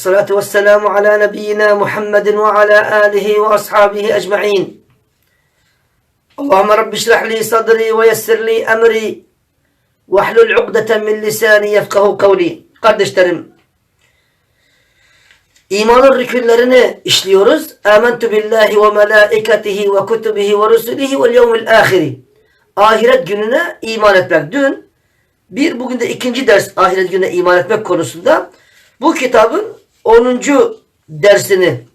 Vessalatu vesselamu ala nebiyyina Muhammedin ve ala alihi ve ashabihi ecma'in. Allahümme Rabbi şirahli sadri ve yessirli emri ve ahlul ugdeten min lisani yefkahu kavli. Kardeşlerim, İmanın rükünlerini işliyoruz. Âmentü billahi ve melâiketihi ve kutubihi ve rusulihi ve yevmil âhiri. Ahiret gününe iman etmek. Dün bir, bugün de ikinci ders ahiret gününe iman etmek konusunda bu kitabın 10. dersini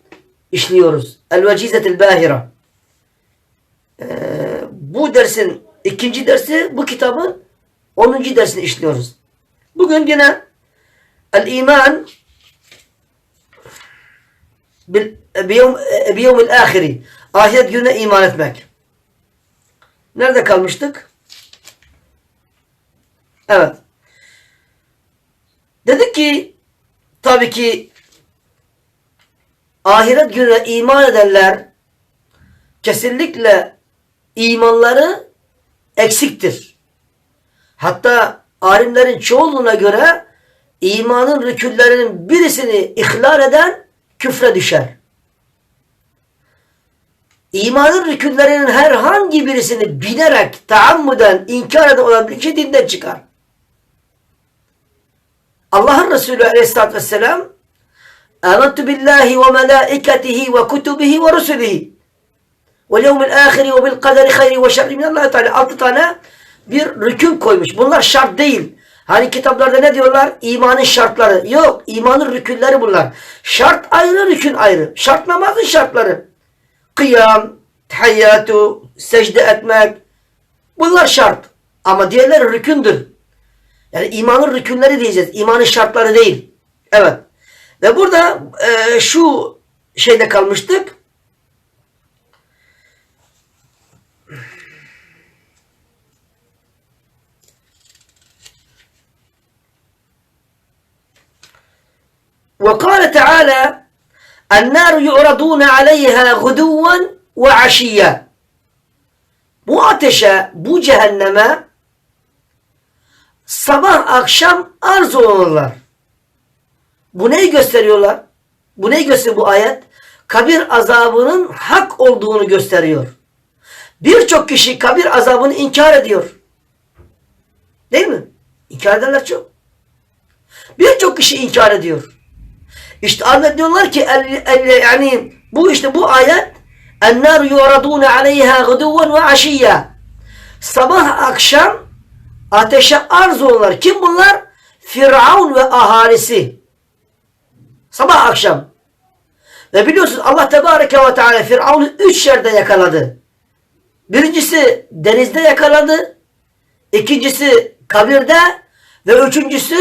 işliyoruz. El-Vecizetil Bahira. Ee, bu dersin ikinci dersi bu kitabın 10. dersini işliyoruz. Bugün yine bil biyevm, biyevmil ahiri ahiret gününe iman etmek. Nerede kalmıştık? Evet. Dedik ki tabii ki ahiret gününe iman edenler kesinlikle imanları eksiktir. Hatta alimlerin çoğunluğuna göre imanın rükünlerinin birisini ihlal eden küfre düşer. İmanın rükünlerinin herhangi birisini bilerek, taammuden inkar eden olan bir kişi dinden çıkar. Allah'ın Resulü aleyhissalatü vesselam Âmentu billahi ve melâiketihi ve kutubihi ve rusulihi ve yevmil âhiri ve bil kaderi hayri ve şerri minallâhi teâlâ. Altı tane bir rükün koymuş. Bunlar şart değil. Hani kitaplarda ne diyorlar? İmanın şartları. Yok. imanın rükünleri bunlar. Şart ayrı, rükün ayrı. Şart namazın şartları. Kıyam, tahiyyatu, secde etmek. Bunlar şart. Ama diğerleri rükündür. Yani imanın rükünleri diyeceğiz. İmanın şartları değil. Evet. Ve burada e, şu şeyde kalmıştık. وقال تعالى النار يعرضون عليها غدوا وعشيا bu ateşe, bu cehenneme sabah akşam arz olunurlar. Bu neyi gösteriyorlar? Bu neyi gösteriyor bu ayet? Kabir azabının hak olduğunu gösteriyor. Birçok kişi kabir azabını inkar ediyor. Değil mi? İnkar edenler çok. Birçok kişi inkar ediyor. İşte Ahmet diyorlar ki el, el, yani bu işte bu ayet ennar yuradune aleyha guduven ve aşiyya sabah akşam ateşe arz olurlar. Kim bunlar? Firavun ve ahalisi. Sabah akşam. Ve biliyorsunuz Allah Tebareke ve Teala Firavun'u üç yerde yakaladı. Birincisi denizde yakaladı. İkincisi kabirde. Ve üçüncüsü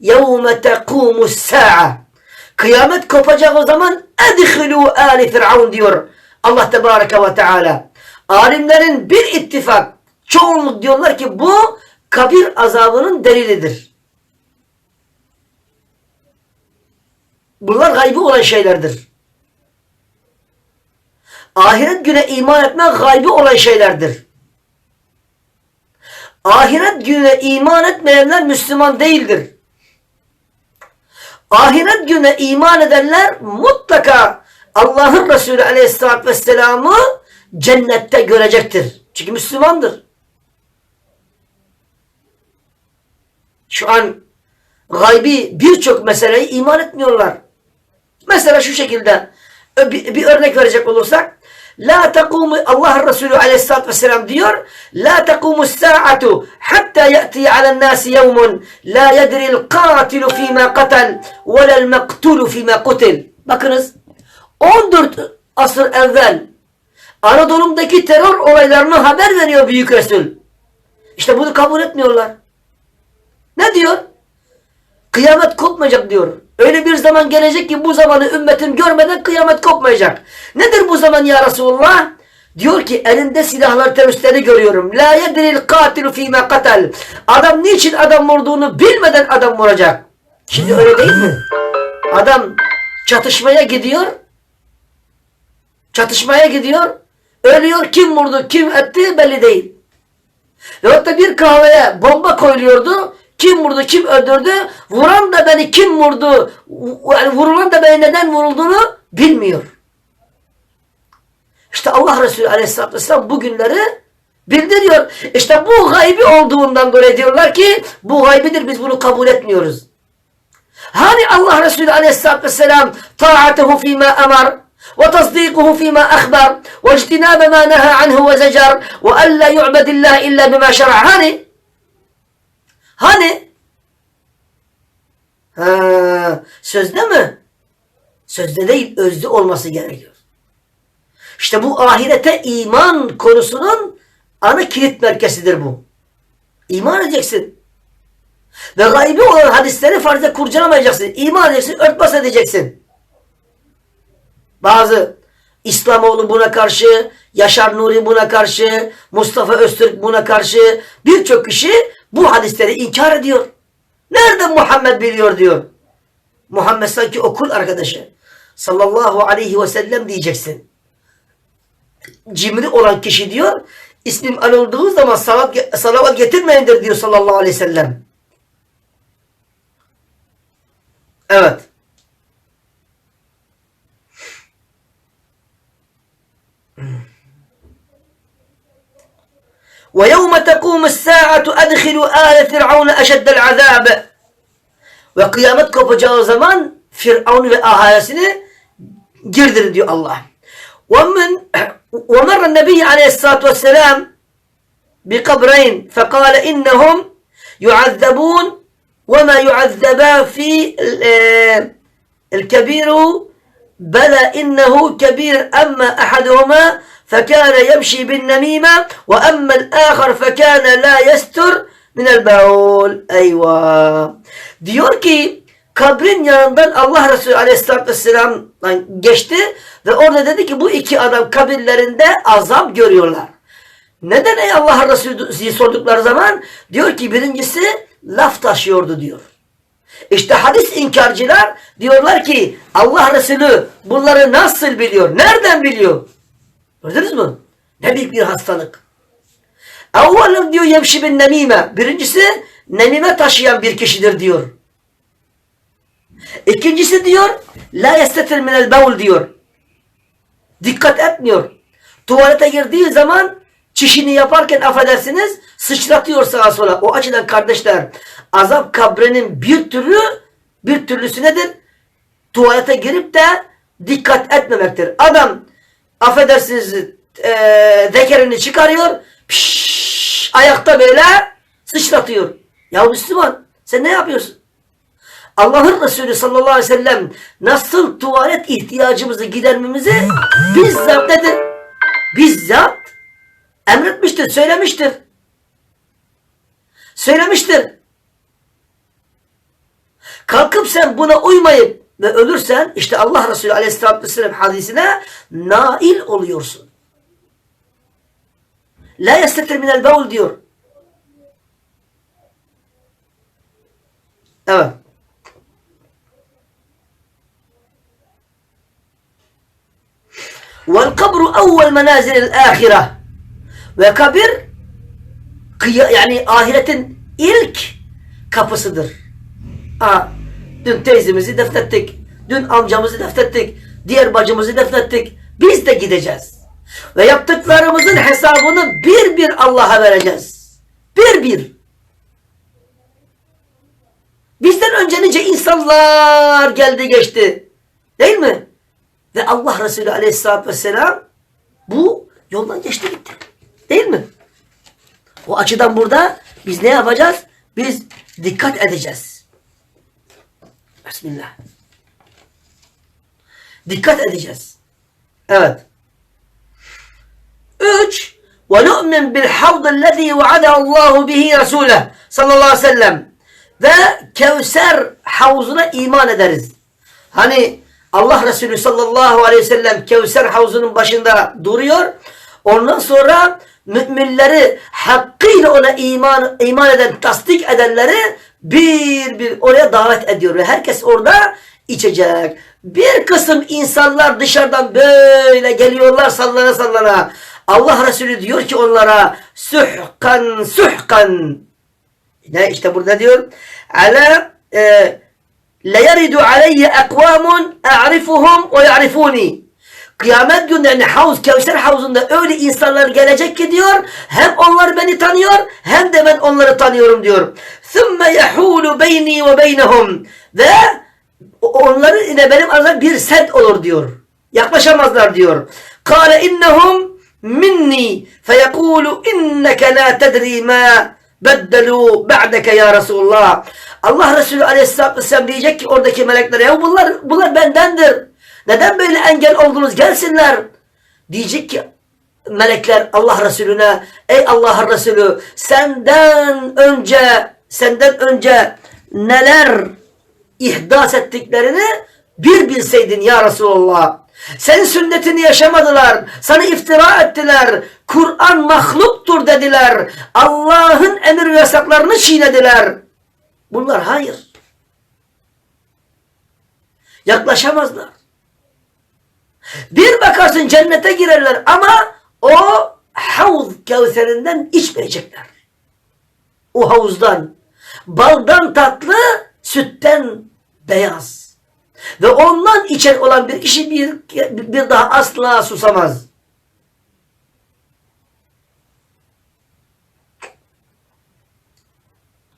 يَوْمَ تَقُومُ السَّاعَةِ Kıyamet kopacak o zaman اَدْخِلُوا آلِ Firavun diyor Allah Tebareke ve Teala. Alimlerin bir ittifak çoğunluk diyorlar ki bu kabir azabının delilidir. Bunlar gaybi olan şeylerdir. Ahiret güne iman etmek gaybi olan şeylerdir. Ahiret güne iman etmeyenler Müslüman değildir. Ahiret güne iman edenler mutlaka Allah'ın Resulü Aleyhisselatü Vesselam'ı cennette görecektir. Çünkü Müslümandır. Şu an gaybi birçok meseleye iman etmiyorlar. Mesela şu şekilde bir, bir örnek verecek olursak La tekumu Allah Resulü Aleyhisselatü Vesselam diyor La tekumu sa'atu hatta ya'ti alen nasi yevmun la yedril katilu fîmâ katel ve lel mektulu fîmâ kutil Bakınız 14 asır evvel Anadolu'daki terör olaylarını haber veriyor Büyük Resul. İşte bunu kabul etmiyorlar. Ne diyor? Kıyamet kopmayacak diyor. Öyle bir zaman gelecek ki bu zamanı ümmetim görmeden kıyamet kopmayacak. Nedir bu zaman ya Resulullah? Diyor ki elinde silahlar teröristleri görüyorum. La yedril katilu fîme katel. Adam niçin adam vurduğunu bilmeden adam vuracak. Şimdi öyle değil mi? Adam çatışmaya gidiyor. Çatışmaya gidiyor. Ölüyor. Kim vurdu, kim etti belli değil. Veyahut da bir kahveye bomba koyuluyordu. Kim vurdu, kim öldürdü? Vuran da beni kim vurdu, yani vurulan da beni neden vurulduğunu bilmiyor. İşte Allah Resulü Aleyhisselatü Vesselam bu günleri bildiriyor. İşte bu gaybi olduğundan dolayı diyorlar ki bu gaybidir biz bunu kabul etmiyoruz. Hani Allah Resulü Aleyhisselatü Vesselam ta'atuhu fîmâ emar fîmâ akhbar ve ictinâbe mâ neha anhu ve zecer ve ellâ yu'bedillâh illa bimâ şer'a. Hani? Ha, sözde mi? Sözde değil, özde olması gerekiyor. İşte bu ahirete iman konusunun ana kilit merkezidir bu. İman edeceksin. Ve gaybi olan hadisleri farza kurcalamayacaksın. İman edeceksin, örtbas edeceksin. Bazı İslamoğlu buna karşı, Yaşar Nuri buna karşı, Mustafa Öztürk buna karşı birçok kişi bu hadisleri inkar ediyor. Nereden Muhammed biliyor diyor. Muhammed sanki okul arkadaşı. Sallallahu aleyhi ve sellem diyeceksin. Cimri olan kişi diyor, ismim anıldığı zaman salavat, salavat getirmeyindir diyor sallallahu aleyhi ve sellem. Evet. ويوم تقوم الساعة أدخل آل فرعون أشد العذاب ve kıyamet kopacağı zaman Firavun ve ahalisini girdir diyor Allah. ومن ومر النبي عليه الصلاة والسلام بقبرين فقال إنهم يعذبون وما يعذبا في الكبير بلى إنه كبير أما أحدهما فكان يمشي بالنميمة وأما الآخر فكان لا يستر من البول أيوة diyor ki kabrin yanından Allah Resulü Aleyhisselatü Vesselam'dan geçti ve orada dedi ki bu iki adam kabirlerinde azap görüyorlar. Neden ey Allah Resulü sordukları zaman diyor ki birincisi laf taşıyordu diyor. İşte hadis inkarcılar diyorlar ki Allah Resulü bunları nasıl biliyor? Nereden biliyor? Gördünüz mü? Ne büyük bir hastalık. Evvelüm diyor yemşi bin nemime. Birincisi nemime taşıyan bir kişidir diyor. İkincisi diyor la yestetir minel bevul diyor. Dikkat etmiyor. Tuvalete girdiği zaman çişini yaparken affedersiniz sıçratıyor sağa sola. O açıdan kardeşler azap kabrinin bir türlü bir türlüsü nedir? Tuvalete girip de dikkat etmemektir. Adam affedersiniz e, zekerini çıkarıyor piş, ayakta böyle sıçratıyor. Ya Müslüman sen ne yapıyorsun? Allah'ın Resulü sallallahu aleyhi ve sellem nasıl tuvalet ihtiyacımızı gidermemizi bizzat nedir? Bizzat emretmiştir, söylemiştir. Söylemiştir. Kalkıp sen buna uymayıp ve ölürsen işte Allah Resulü aleyhissalatü vesselam hadisine nail oluyorsun. La yestetir minel bevul diyor. Evet. Vel kabru evvel menazilil ahire. Ve kabir yani ahiretin ilk kapısıdır. Ha, dün teyzemizi defnettik. Dün amcamızı defnettik. Diğer bacımızı defnettik. Biz de gideceğiz. Ve yaptıklarımızın hesabını bir bir Allah'a vereceğiz. Bir bir. Bizden önce nice insanlar geldi geçti. Değil mi? Ve Allah Resulü aleyhissalatü vesselam bu yoldan geçti gitti. Değil mi? O açıdan burada biz ne yapacağız? Biz dikkat edeceğiz. Bismillah. Dikkat edeceğiz. Evet. Üç. وَنُؤْمِنْ بِالْحَوْضِ الَّذ۪ي وَعَدَ اللّٰهُ بِهِ رَسُولَهِ sallallahu aleyhi ve sellem. ve Kevser havuzuna iman ederiz. Hani Allah Resulü sallallahu aleyhi ve sellem Kevser havuzunun başında duruyor. Ondan sonra müminleri hakkıyla ona iman, iman eden, tasdik edenleri bir bir oraya davet ediyor. Ve herkes orada içecek. Bir kısım insanlar dışarıdan böyle geliyorlar sallana sallana. Allah Resulü diyor ki onlara sühkan sühkan. Ne işte burada diyor? Ala e, leyeridu aleyye ekvamun a'rifuhum ve ya'rifuni. Kıyamet günü yani havuz, Kevser havuzunda öyle insanlar gelecek ki diyor, hem onlar beni tanıyor, hem de ben onları tanıyorum diyor. ثُمَّ يَحُولُ بَيْنِي وَبَيْنَهُمْ Ve onları yine benim aramda bir set olur diyor. Yaklaşamazlar diyor. قَالَ اِنَّهُمْ minni feyekulu inneke la tedri ma beddelu ba'deke ya Resulullah. Allah Resulü aleyhisselatü vesselam diyecek ki oradaki meleklere ya bunlar, bunlar bendendir. Neden böyle engel oldunuz gelsinler. Diyecek ki melekler Allah Resulüne ey Allah Resulü senden önce senden önce neler ihdas ettiklerini bir bilseydin ya Resulullah. Senin sünnetini yaşamadılar. Sana iftira ettiler. Kur'an mahluktur dediler. Allah'ın emir ve yasaklarını çiğnediler. Bunlar hayır. Yaklaşamazlar. Bir bakarsın cennete girerler ama o havuz kevserinden içmeyecekler O havuzdan. Baldan tatlı, sütten beyaz. Ve ondan içen olan bir kişi bir, bir daha asla susamaz.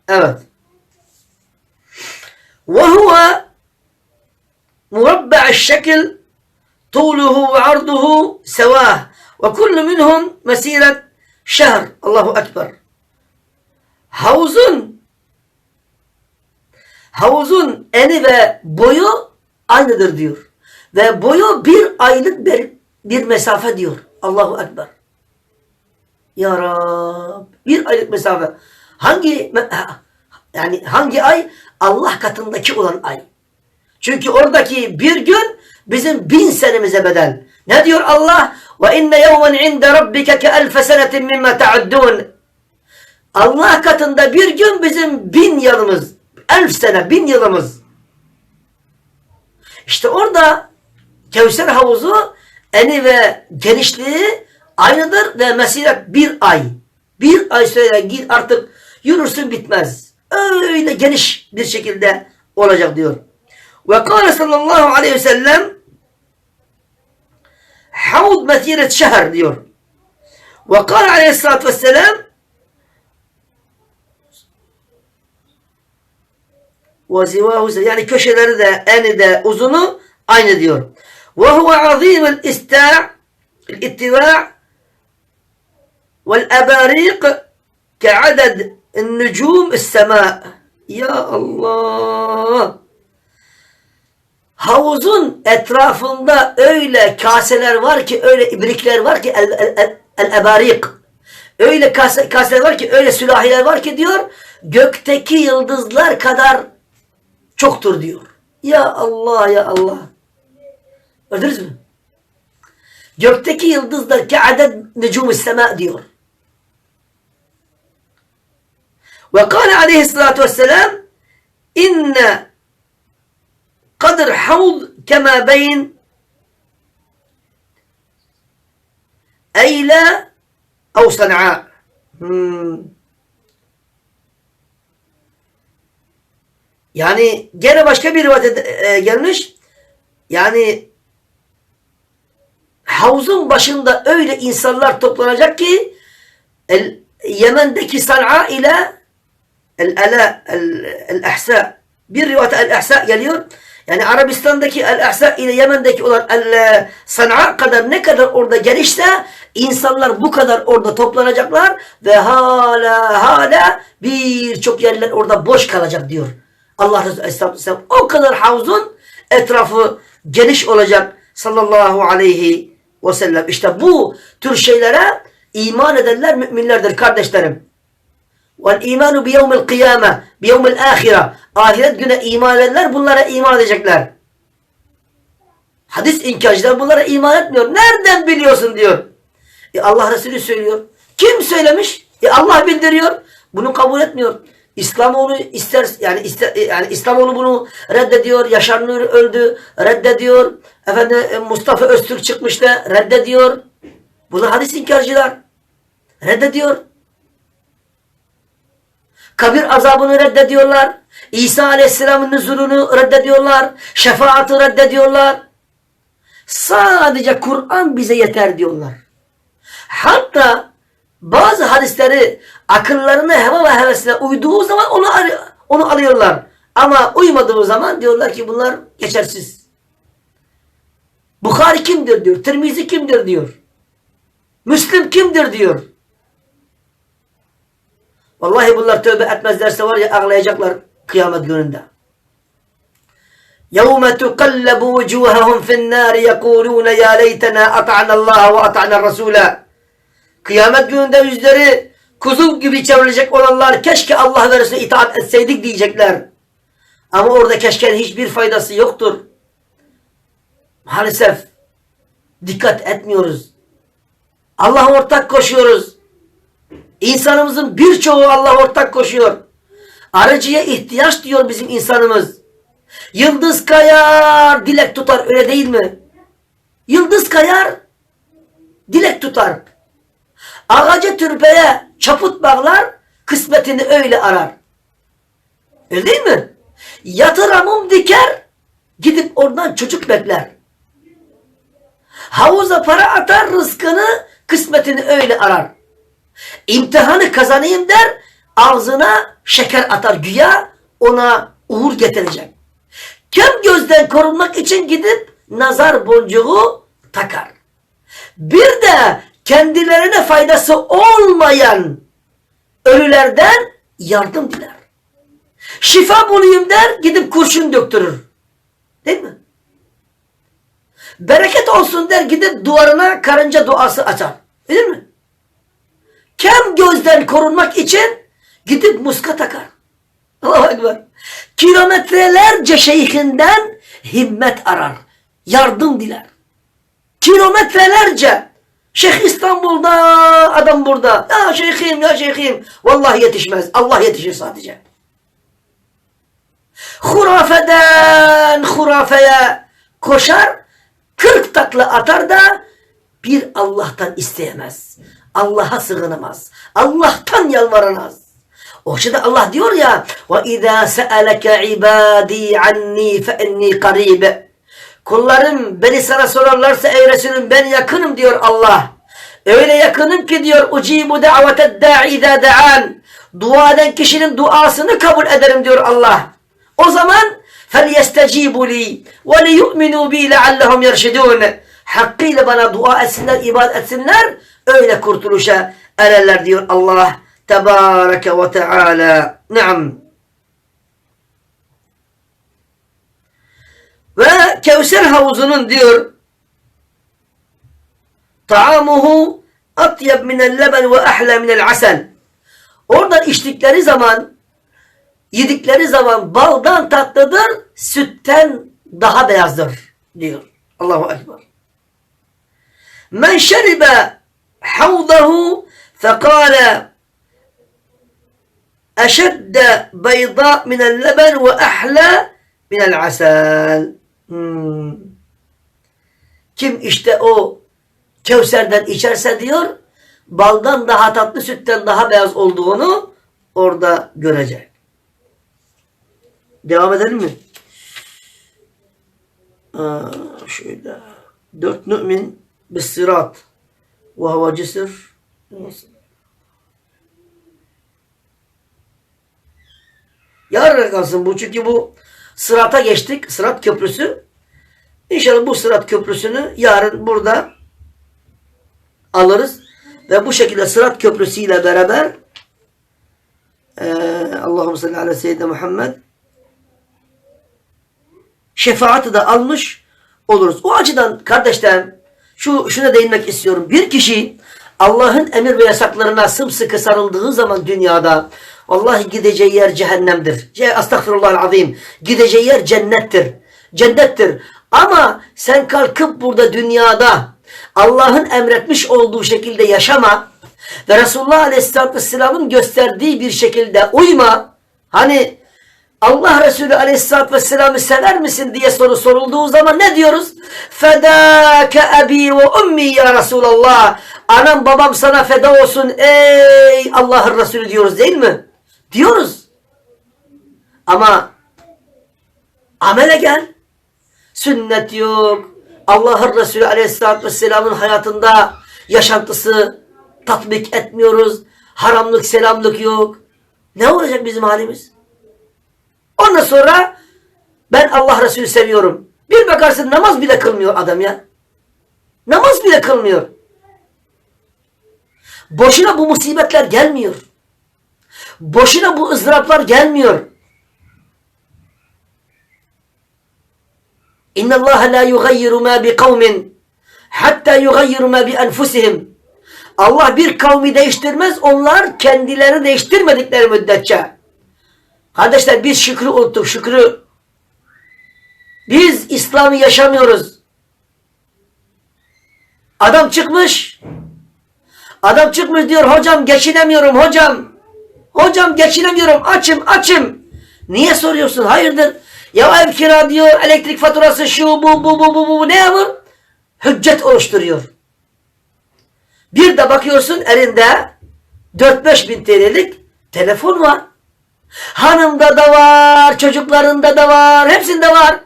Evet. وهو مربع الشكل طوله وعرضه سواه وكل منهم مسيرة شهر الله أكبر havuzun havuzun eni ve boyu aynıdır diyor. Ve boyu bir aylık bir, bir mesafe diyor. Allahu Ekber. Ya Rab. Bir aylık mesafe. Hangi yani hangi ay? Allah katındaki olan ay. Çünkü oradaki bir gün bizim bin senemize bedel. Ne diyor Allah? Ve inne yevmen inde rabbike ke elfe senetin mimma ta'uddun. Allah katında bir gün bizim bin yılımız. Elf sene, bin yılımız. İşte orada Kevser havuzu eni ve genişliği aynıdır ve mesiret bir ay. Bir ay süreyle git artık yürürsün bitmez. Öyle geniş bir şekilde olacak diyor. Ve kâle sallallahu aleyhi ve sellem havuz mesiret şehir diyor. Ve kâle aleyhissalatü vesselam ve zivahu yani köşeleri de eni de uzunu aynı diyor. Ve huve azimul ista' ittiva' vel ebariq ke'aded النجوم السماء Ya Allah havuzun etrafında öyle kaseler var ki öyle ibrikler var ki el, el, el, el ebarik öyle kase, kaseler var ki öyle sülahiler var ki diyor gökteki yıldızlar kadar çoktur diyor. Ya Allah ya Allah. Gördünüz mü? Gökteki yıldızlar ki adet necum sema diyor. Ve kâle aleyhissalatu vesselam inne kadir havd kema beyn Eyla ev San'a. Hmm. Yani gene başka bir rivayet e, gelmiş. Yani havuzun başında öyle insanlar toplanacak ki el, Yemen'deki San'a ile el-Ala el-Ahsa bir rivayet el-Ahsa geliyor. Yani Arabistan'daki el-Ahsa ile Yemen'deki olan el-San'a kadar ne kadar orada gelişse insanlar bu kadar orada toplanacaklar ve hala hala birçok yerler orada boş kalacak diyor. Allah Resulü Aleyhisselam o kadar havuzun etrafı geniş olacak sallallahu aleyhi ve sellem. İşte bu tür şeylere iman edenler müminlerdir kardeşlerim. Vel imanu bi yevmil kıyame, bi yevmil ahire. Ahiret güne iman edenler bunlara iman edecekler. Hadis inkarcılar bunlara iman etmiyor. Nereden biliyorsun diyor. E Allah Resulü söylüyor. Kim söylemiş? E Allah bildiriyor. Bunu kabul etmiyor. İslamoğlu ister yani ister yani İslamoğlu bunu reddediyor. Yaşar Nuri öldü, reddediyor. Efendim e, Mustafa Öztürk çıkmıştı, reddediyor. Bunlar hadis inkarcılar. Reddediyor. Kabir azabını reddediyorlar. İsa Aleyhisselam'ın nüzulunu reddediyorlar. Şefaatı reddediyorlar. Sadece Kur'an bize yeter diyorlar. Hatta bazı hadisleri akıllarına heva ve hevesine uyduğu zaman onu, onu alıyorlar. Ama uymadığı zaman diyorlar ki bunlar geçersiz. Bukhari kimdir diyor. Tirmizi kimdir diyor. Müslim kimdir diyor. Vallahi bunlar tövbe etmezlerse var ya ağlayacaklar kıyamet gününde. يَوْمَ تُقَلَّبُ وُجُوهَهُمْ فِي النَّارِ يَقُولُونَ يَا لَيْتَنَا أَطَعْنَا اللّٰهَ وَأَطَعْنَا الرَّسُولَ Kıyamet gününde yüzleri kuzu gibi çevrilecek olanlar keşke Allah ve Resulüne itaat etseydik diyecekler. Ama orada keşkenin hiçbir faydası yoktur. Maalesef dikkat etmiyoruz. Allah'a ortak koşuyoruz. İnsanımızın birçoğu Allah ortak koşuyor. Aracıya ihtiyaç diyor bizim insanımız. Yıldız kayar, dilek tutar öyle değil mi? Yıldız kayar, dilek tutar. Ağaca türbeye çaput bağlar, kısmetini öyle arar. Öyle değil mi? Yatıra mum diker, gidip oradan çocuk bekler. Havuza para atar, rızkını, kısmetini öyle arar. İmtihanı kazanayım der, ağzına şeker atar güya, ona uğur getirecek. Kem gözden korunmak için gidip nazar boncuğu takar. Bir de kendilerine faydası olmayan ölülerden yardım diler. Şifa bulayım der, gidip kurşun döktürür. Değil mi? Bereket olsun der, gidip duvarına karınca duası açar. Değil mi? Kem gözden korunmak için gidip muska takar. Allahu Ekber. Kilometrelerce şeyhinden himmet arar. Yardım diler. Kilometrelerce. Şeyh İstanbul'da, adam burada. Ya şeyhim, ya şeyhim. Vallahi yetişmez. Allah yetişir sadece. Hurafeden hurafeye koşar, kırk takla atar da bir Allah'tan isteyemez. Allah'a sığınamaz. Allah'tan yalvaramaz. O şeyde Allah diyor ya وَاِذَا سَأَلَكَ عِبَادِي عَنِّي فَاِنِّي قَرِيبِ Kullarım beni sana sorarlarsa ey Resulüm ben yakınım diyor Allah. Öyle yakınım ki diyor ucibu daveted da'i izâ da'an. Dua eden kişinin duasını kabul ederim diyor Allah. O zaman فَلْيَسْتَجِيبُ لِي وَلِيُؤْمِنُوا بِي لَعَلَّهُمْ يَرْشِدُونَ Hakkıyla bana dua etsinler, ibadet etsinler, öyle kurtuluşa ererler diyor Allah. Tebareke ve Teala. Naam. Ve Kevser havuzunun diyor taamuhu atyab minel leben ve ahle minel asel. Oradan içtikleri zaman yedikleri zaman baldan tatlıdır, sütten daha beyazdır diyor. Allahu Ekber. Men şeribe havdahu fekale eşedde beyda minel leben ve ahle minel asel. Hmm. Kim işte o Kevser'den içerse diyor, baldan daha tatlı, sütten daha beyaz olduğunu orada görecek. Devam edelim mi? Aa, şöyle. Dört mümin bis sırat ve hava cisir. Yarın kalsın bu çünkü bu sırata geçtik. Sırat köprüsü. İnşallah bu sırat köprüsünü yarın burada alırız. Ve bu şekilde sırat köprüsüyle beraber e, Allahümme salli ala seyyidina Muhammed şefaati de almış oluruz. O açıdan kardeşlerim şu şuna değinmek istiyorum. Bir kişi Allah'ın emir ve yasaklarına sımsıkı sarıldığı zaman dünyada vallahi gideceği yer cehennemdir. Ce Estağfirullahal azim. Gideceği yer cennettir. Cennettir. Ama sen kalkıp burada dünyada Allah'ın emretmiş olduğu şekilde yaşama ve Resulullah Aleyhisselatü Vesselam'ın gösterdiği bir şekilde uyma. Hani Allah Resulü Aleyhisselatü Vesselam'ı sever misin diye soru sorulduğu zaman ne diyoruz? Fedâke ebi ve ummi ya Resulallah. Anam babam sana feda olsun ey Allah'ın Resulü diyoruz değil mi? Diyoruz. Ama amele gel. Sünnet yok. Allah'ın Resulü Aleyhisselatü Vesselam'ın hayatında yaşantısı tatbik etmiyoruz. Haramlık selamlık yok. Ne olacak bizim halimiz? Ondan sonra ben Allah Resulü seviyorum. Bir bakarsın namaz bile kılmıyor adam ya. Namaz bile kılmıyor. Boşuna bu musibetler gelmiyor. Boşuna bu ızdıraplar gelmiyor. İnna Allah la yugayyiru ma bi kavmin hatta yugayyiru ma bi enfusihim. Allah bir kavmi değiştirmez, onlar kendilerini değiştirmedikleri müddetçe. Kardeşler biz şükrü unuttuk, şükrü. Biz İslam'ı yaşamıyoruz. Adam çıkmış. Adam çıkmış diyor hocam geçinemiyorum hocam. Hocam geçinemiyorum açım açım. Niye soruyorsun hayırdır? Ya ev kira diyor elektrik faturası şu bu bu bu bu bu, ne yapıyor? Hüccet oluşturuyor. Bir de bakıyorsun elinde 4-5 bin TL'lik telefon var. Hanımda da var, çocuklarında da var, hepsinde var.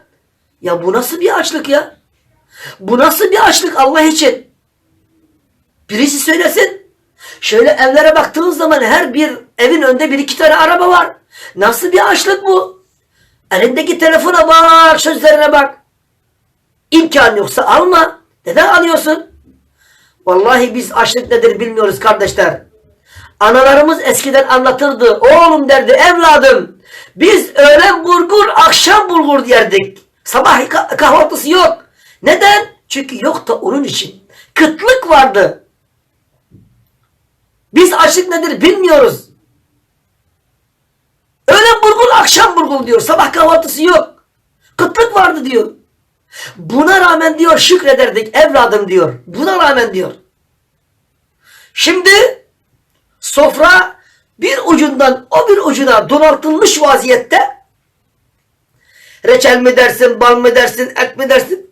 Ya bu nasıl bir açlık ya? Bu nasıl bir açlık Allah için? Birisi söylesin. Şöyle evlere baktığın zaman her bir evin önünde bir iki tane araba var. Nasıl bir açlık bu? Elindeki telefona bak, sözlerine bak. İmkan yoksa alma. Neden alıyorsun? Vallahi biz açlık nedir bilmiyoruz kardeşler. Analarımız eskiden anlatırdı. Oğlum derdi evladım. Biz öğlen bulgur, akşam bulgur yerdik. Sabah kahvaltısı yok. Neden? Çünkü yok da onun için. Kıtlık vardı. Biz açlık nedir bilmiyoruz. Öğlen bulgur, akşam bulgur diyor. Sabah kahvaltısı yok. Kıtlık vardı diyor. Buna rağmen diyor şükrederdik evladım diyor. Buna rağmen diyor. Şimdi sofra bir ucundan o bir ucuna donatılmış vaziyette reçel mi dersin, bal mı dersin, et mi dersin?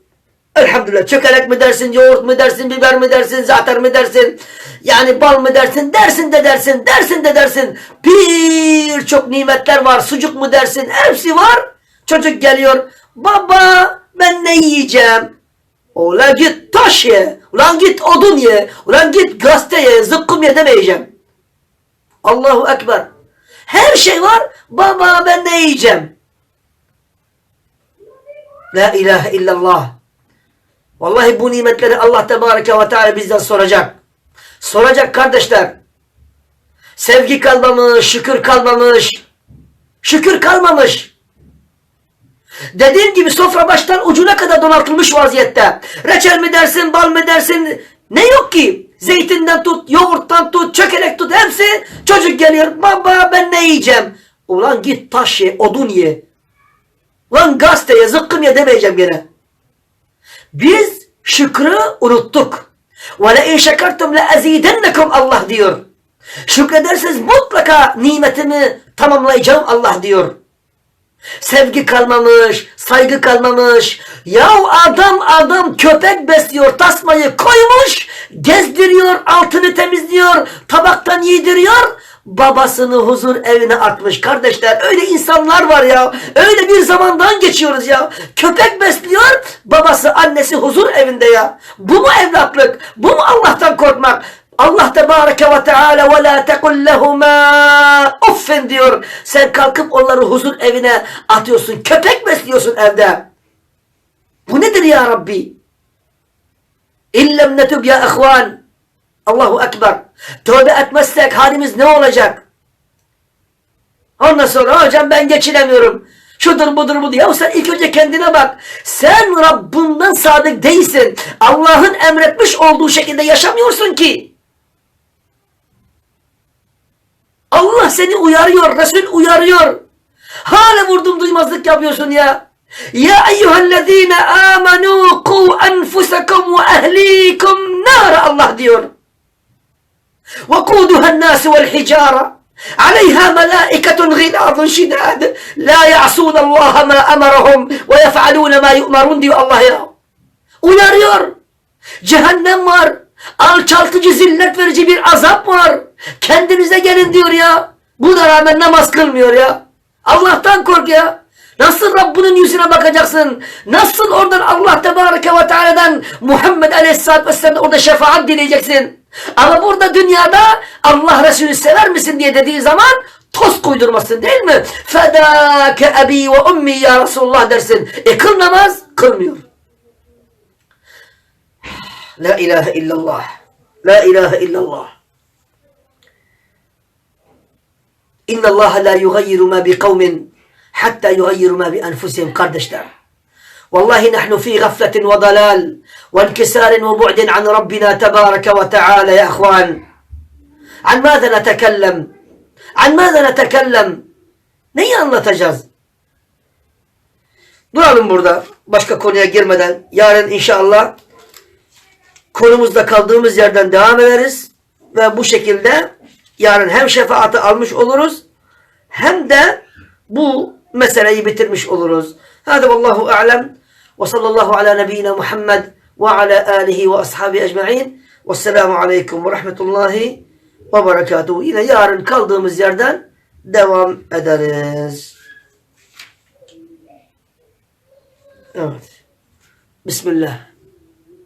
Elhamdülillah çökelek mi dersin, yoğurt mu dersin, biber mi dersin, zater mi dersin, yani bal mı dersin, dersin de dersin, dersin de dersin. Birçok nimetler var, sucuk mu dersin, hepsi var. Çocuk geliyor, baba ben ne yiyeceğim? Ulan git taş ye, ulan git odun ye, ulan git gazete ye, zıkkım ye demeyeceğim. Allahu Ekber. Her şey var, baba ben ne yiyeceğim? La ilahe illallah. Vallahi bu nimetleri Allah Tebareke ve Teala bizden soracak. Soracak kardeşler. Sevgi kalmamış, şükür kalmamış. Şükür kalmamış. Dediğim gibi sofra baştan ucuna kadar donatılmış vaziyette. Reçel mi dersin, bal mı dersin? Ne yok ki? Zeytinden tut, yoğurttan tut, çökelek tut hepsi. Çocuk geliyor. Baba ben ne yiyeceğim? Ulan git taş ye, odun ye. Ulan gazete ye, zıkkım ye demeyeceğim gene. Biz şükrü unuttuk. وَلَاِنْ شَكَرْتُمْ لَاَزِيدَنَّكُمْ Allah diyor. Şükrederseniz mutlaka nimetimi tamamlayacağım Allah diyor. Sevgi kalmamış, saygı kalmamış. Ya adam adam köpek besliyor, tasmayı koymuş, gezdiriyor, altını temizliyor, tabaktan yediriyor. Babasını huzur evine atmış. Kardeşler öyle insanlar var ya. Öyle bir zamandan geçiyoruz ya. Köpek besliyor, babası annesi huzur evinde ya. Bu mu evlatlık? Bu mu Allah'tan korkmak? Allah Tebareke ve Teala ve la tekul lehuma uffin diyor. Sen kalkıp onları huzur evine atıyorsun. Köpek besliyorsun evde. Bu nedir ya Rabbi? İllem netub ya ihvan. Allahu Ekber. Tövbe etmezsek halimiz ne olacak? Ondan sonra hocam ben geçinemiyorum. Şudur budur budur. Ya sen ilk önce kendine bak. Sen Rabbinden sadık değilsin. Allah'ın emretmiş olduğu şekilde yaşamıyorsun ki. Allah seni uyarıyor. Resul uyarıyor. Hala vurdum duymazlık yapıyorsun ya. Ya eyyühellezine amenu ku enfusakum ve ehlikum nar Allah diyor. وقودها الناس والحجارة عليها ملائكة غلاظ شداد لا يعصون الله ما أمرهم ويفعلون ما يؤمرون ديو الله يا ونار يور جهنم مار alçaltı zillet verici bir azap var. Kendinize gelin diyor ya. Buna rağmen namaz kılmıyor ya. Allah'tan kork ya. Nasıl Rabbinin yüzüne bakacaksın? Nasıl oradan Allah Tebareke ve Teala'dan Muhammed Aleyhisselatü Vesselam'da orada şefaat dileyeceksin? Ama burada dünyada Allah Resulü sever misin diye dediği zaman toz koydurmasın değil mi? Fedâke ebi ve ummi ya Resulullah dersin. E kıl namaz kılmıyor. La ilahe illallah. La ilahe illallah. İnna Allah la yugayyiru ma bi kavmin hatta yuhayyiruma bi enfusihim kardeşler. Vallahi nahnu fi gafletin ve dalal ve inkisarin ve bu'din an Rabbina tebareke ve teala ya ihvan. An mâze netekellem? An mâze netekellem? Neyi anlatacağız? Duralım burada. Başka konuya girmeden. Yarın inşallah konumuzda kaldığımız yerden devam ederiz. Ve bu şekilde yarın hem şefaati almış oluruz hem de bu meseleyi bitirmiş oluruz. Hadi vallahu a'lem ve sallallahu ala nebiyyina Muhammed ve ala alihi ve ashabi ecma'in. Vesselamu aleyküm ve rahmetullahi ve berekatuhu. Yine yarın kaldığımız yerden devam ederiz. Evet. Bismillah.